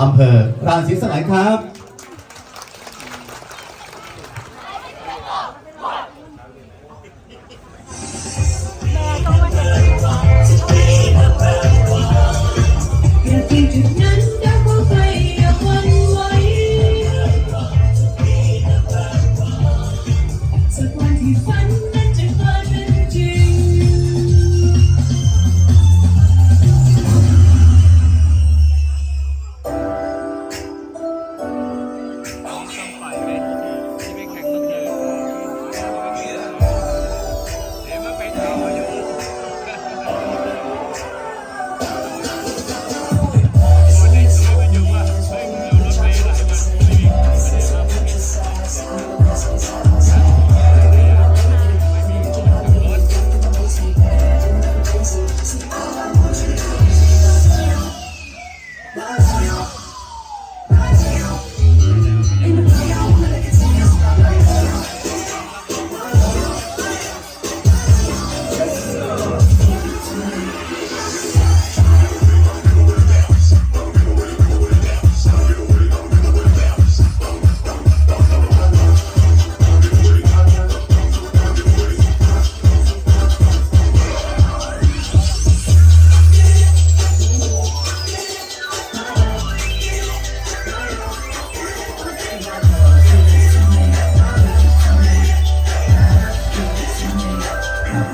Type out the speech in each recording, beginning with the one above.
อำเภอราศีสลายครับ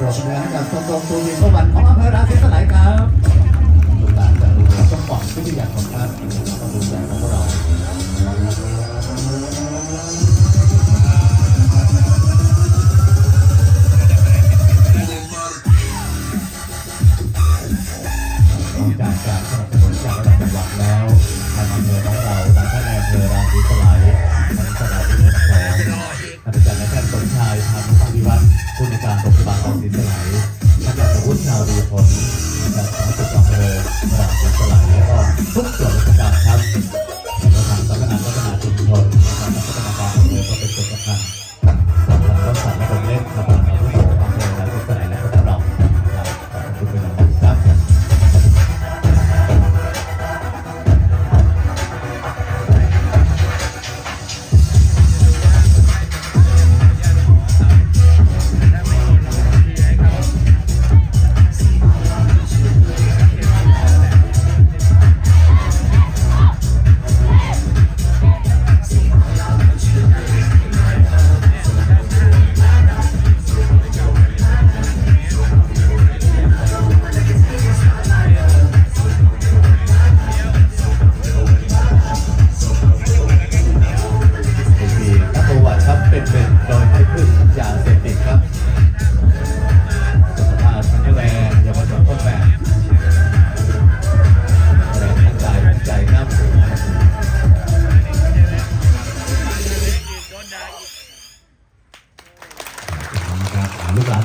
ปรบมือให้กับตรงตรงตรงนีสวรรค์ของอำเภอราศีสลายครับ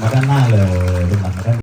我干那了